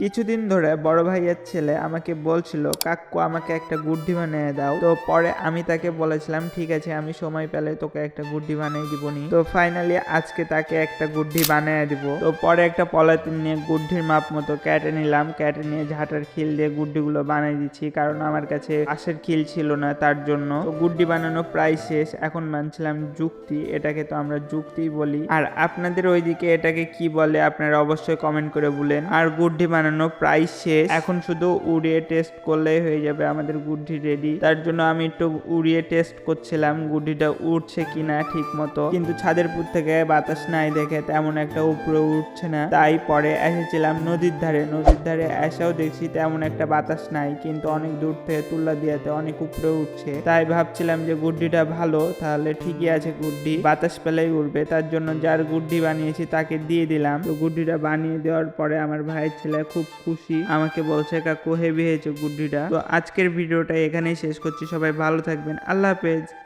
কিছুদিন ধরে বড় ভাইয়ের ছেলে আমাকে বলছিল, কাকু, আমাকে একটা গুড্ডি বানিয়ে দাও। তো পরে আমি তাকে বলেছিলাম, ঠিক আছে, আমি সময় পেলে তোকে একটা গুড্ডি বানিয়ে দিবনি। তো ফাইনালি আজকে তাকে একটা গুড্ডি বানিয়ে দিব। তো পরে একটা পলাতিন নিয়ে গুড্ডির মাপ মতো কেটে নিলাম, কেটে নিয়ে ঝাঁটার খিল দিয়ে গুড্ডিগুলো বানিয়ে দিচ্ছি, কারণ আমার কাছে আশের খিল ছিল না তার জন্য। তো গুড্ডি বানানো প্রায় শেষ, এখন মানছিলাম যুক্তি, এটাকে তো আমরা যুক্তি বলি। আর আপনাদের ওইদিকে এটাকে কি বলে আপনারা অবশ্যই কমেন্ট করে বলেন। আর গুড্ডি বানানো প্রায় শেষ। এখন শুধু উড়িয়ে টেস্ট করলেই হয়ে যাবে আমাদের গুড্ডি রেডি তার জন্য আমি একটু উড়িয়ে টেস্ট করছিলাম, গুড্ডিটা উঠছে কিনা ঠিক মতো কিন্তু ছাদের পুর থেকে বাতাস নাই দেখে তেমন একটা উপরে উঠছে না। তাই পরে এসেছিলাম নদীর ধারে। নদীর ধারে এসেও দেখছি তেমন একটা বাতাস নাই, কিন্তু অনেক দূর থেকে তুল্লা দিয়াতে অনেক উপরে উঠছে তাই ভাবছিলাম যে গুড্ডিটা ভালো, তাহলে ঠিকই আছে গুড্ডি। বাতাস পেলেই উঠবে তার জন্য যার গুড্ডি বানিয়েছি তাকে দিয়ে দিলাম। তো গুড্ডিটা বানিয়ে দেওয়ার পরে আমার ভাইয়ের ছেলে খুব খুশি। আমাকে বলছে, কাকু হেভি হয়েছে গুড্ডিটা। তো আজকের ভিডিওটা এখানেই শেষ করছি। সবাই ভালো থাকবেন। আল্লাহ হাফেজ।